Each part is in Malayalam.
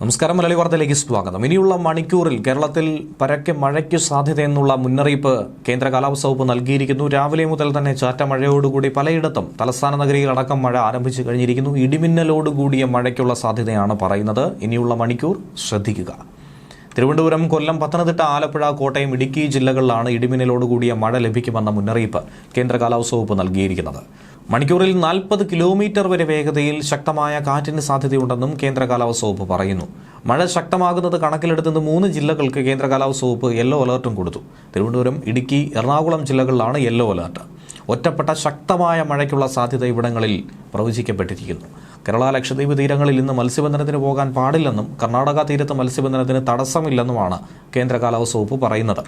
നമസ്കാരം മലയാളി വാർത്തയിലേക്ക് സ്വാഗതം. ഇനിയുള്ള മണിക്കൂറിൽ കേരളത്തിൽ പരക്കെ മഴയ്ക്ക് സാധ്യതയെന്നുള്ള മുന്നറിയിപ്പ് കേന്ദ്ര കാലാവസ്ഥ വകുപ്പ് നൽകിയിരിക്കുന്നു. രാവിലെ മുതൽ തന്നെ ചാറ്റ മഴയോടുകൂടി പലയിടത്തും തലസ്ഥാന നഗരികളടക്കം മഴ ആരംഭിച്ചു കഴിഞ്ഞിരിക്കുന്നു. ഇടിമിന്നലോടുകൂടിയ മഴയ്ക്കുള്ള സാധ്യതയാണ് പറയുന്നത്. ഇനിയുള്ള മണിക്കൂർ ശ്രദ്ധിക്കുക. തിരുവനന്തപുരം കൊല്ലം പത്തനംതിട്ട ആലപ്പുഴ കോട്ടയം ഇടുക്കി ജില്ലകളിലാണ് ഇടിമിന്നലോടുകൂടിയ മഴ ലഭിക്കുമെന്ന മുന്നറിയിപ്പ് കേന്ദ്ര കാലാവസ്ഥ വകുപ്പ് നൽകിയിരിക്കുന്നത്. മണിക്കൂറിൽ നാൽപ്പത് കിലോമീറ്റർ വരെ വേഗതയിൽ ശക്തമായ കാറ്റിന് സാധ്യതയുണ്ടെന്നും കേന്ദ്ര കാലാവസ്ഥ വകുപ്പ് പറയുന്നു. മഴ ശക്തമാകുന്നത് കണക്കിലെടുത്തുന്ന മൂന്ന് ജില്ലകൾക്ക് കേന്ദ്ര കാലാവസ്ഥ വകുപ്പ് യെല്ലോ അലർട്ടും കൊടുത്തു. തിരുവനന്തപുരം ഇടുക്കി എറണാകുളം ജില്ലകളിലാണ് യെല്ലോ അലർട്ട്. ഒറ്റപ്പെട്ട ശക്തമായ മഴയ്ക്കുള്ള സാധ്യത ഇവിടങ്ങളിൽ പ്രവചിക്കപ്പെട്ടിരിക്കുന്നു. കേരള ലക്ഷദ്വീപ് തീരങ്ങളിൽ ഇന്ന് മത്സ്യബന്ധനത്തിന് പോകാൻ പാടില്ലെന്നും കർണാടക തീരത്ത് മത്സ്യബന്ധനത്തിന് തടസ്സമില്ലെന്നുമാണ് കേന്ദ്ര കാലാവസ്ഥ വകുപ്പ് പറയുന്നത്.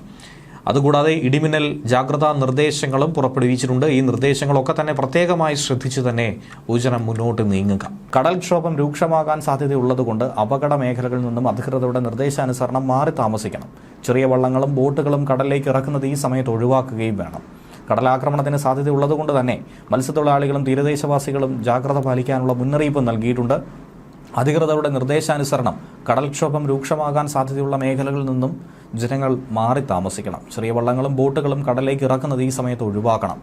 അതുകൂടാതെ ഇടിമിന്നൽ ജാഗ്രതാ നിർദ്ദേശങ്ങളും പുറപ്പെടുവിച്ചിട്ടുണ്ട്. ഈ നിർദ്ദേശങ്ങളൊക്കെ തന്നെ പ്രത്യേകമായി ശ്രദ്ധിച്ചു തന്നെ ഭൂചനം മുന്നോട്ട് നീങ്ങുക. കടൽക്ഷോഭം രൂക്ഷമാകാൻ സാധ്യതയുള്ളതുകൊണ്ട് അപകട മേഖലകളിൽ നിന്നും അധികൃതരുടെ നിർദ്ദേശാനുസരണം മാറി താമസിക്കണം. ചെറിയ വള്ളങ്ങളും ബോട്ടുകളും കടലിലേക്ക് ഇറക്കുന്നത് ഈ സമയത്ത് ഒഴിവാക്കുകയും വേണം. കടലാക്രമണത്തിന് സാധ്യതയുള്ളതുകൊണ്ട് തന്നെ മത്സ്യത്തൊഴിലാളികളും തീരദേശവാസികളും ജാഗ്രത പാലിക്കാനുള്ള മുന്നറിയിപ്പ് നൽകിയിട്ടുണ്ട്. അധികൃതരുടെ നിർദ്ദേശാനുസരണം കടൽക്ഷോഭം രൂക്ഷമാകാൻ സാധ്യതയുള്ള മേഖലകളിൽ നിന്നും ജനങ്ങൾ മാറി താമസിക്കണം. ചെറിയ വള്ളങ്ങളും ബോട്ടുകളും കടലിലേക്ക് ഇറക്കുന്നത് ഈ സമയത്ത് ഒഴിവാക്കണം.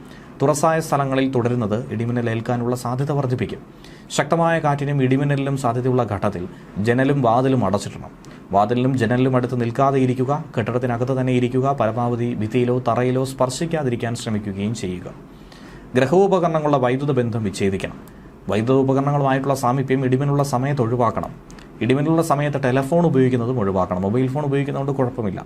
തുറസായ സ്ഥലങ്ങളിൽ തുടരുന്നത് ഇടിമിന്നൽ ഏൽക്കാനുള്ള സാധ്യത വർദ്ധിപ്പിക്കും. ശക്തമായ കാറ്റിനും ഇടിമിന്നലിനും സാധ്യതയുള്ള ഘട്ടത്തിൽ ജനലും വാതിലും അടച്ചിടണം. വാതിലിനും ജനലിലും അടുത്ത് നിൽക്കാതെ ഇരിക്കുക കെട്ടിടത്തിനകത്ത് തന്നെ ഇരിക്കുക പരമാവധി ഭിത്തിയിലോ തറയിലോ സ്പർശിക്കാതിരിക്കാൻ ശ്രമിക്കുകയും ചെയ്യുക. ഗ്രഹോപകരണങ്ങളുടെ വൈദ്യുത ബന്ധം വിച്ഛേദിക്കണം. വൈദ്യുത ഉപകരണങ്ങളുമായിട്ടുള്ള സാമീപ്യം ഇടിമിനുള്ള സമയത്ത് ഒഴിവാക്കണം. ഇടിമിനുള്ള സമയത്ത് ടെലഫോൺ ഉപയോഗിക്കുന്നതും ഒഴിവാക്കണം. മൊബൈൽ ഫോൺ ഉപയോഗിക്കുന്നതുകൊണ്ട് കുഴപ്പമില്ല.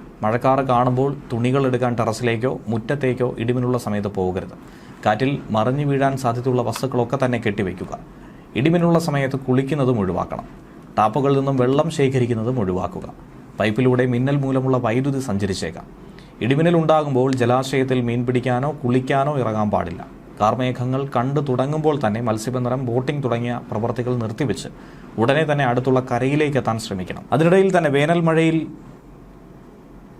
മഴക്കാറ് കാണുമ്പോൾ തുണികൾ എടുക്കാൻ ടെറസിലേക്കോ മുറ്റത്തേക്കോ ഇടിമിനുള്ള സമയത്ത് പോകരുത്. കാറ്റിൽ മറിഞ്ഞു വീഴാൻ സാധ്യതയുള്ള വസ്തുക്കളൊക്കെ തന്നെ കെട്ടിവെക്കുക ഇടിമിനുള്ള സമയത്ത് കുളിക്കുന്നതും ഒഴിവാക്കണം. ടാപ്പുകളിൽ നിന്നും വെള്ളം ശേഖരിക്കുന്നതും ഒഴിവാക്കുക. പൈപ്പിലൂടെ മിന്നൽ മൂലമുള്ള വൈദ്യുതി സഞ്ചരിച്ചേക്കാം. ഇടിമിന്നൽ ഉണ്ടാകുമ്പോൾ ജലാശയത്തിൽ മീൻ പിടിക്കാനോ കുളിക്കാനോ ഇറങ്ങാൻ പാടില്ല. കാർമേഘങ്ങൾ കണ്ടു തുടങ്ങുമ്പോൾ തന്നെ മത്സ്യബന്ധനം ബോട്ടിംഗ് തുടങ്ങിയ പ്രവർത്തികൾ നിർത്തിവെച്ച് ഉടനെ തന്നെ അടുത്തുള്ള കരയിലേക്ക് എത്താൻ ശ്രമിക്കണം. അതിനിടയിൽ തന്നെ വേനൽ മഴയിൽ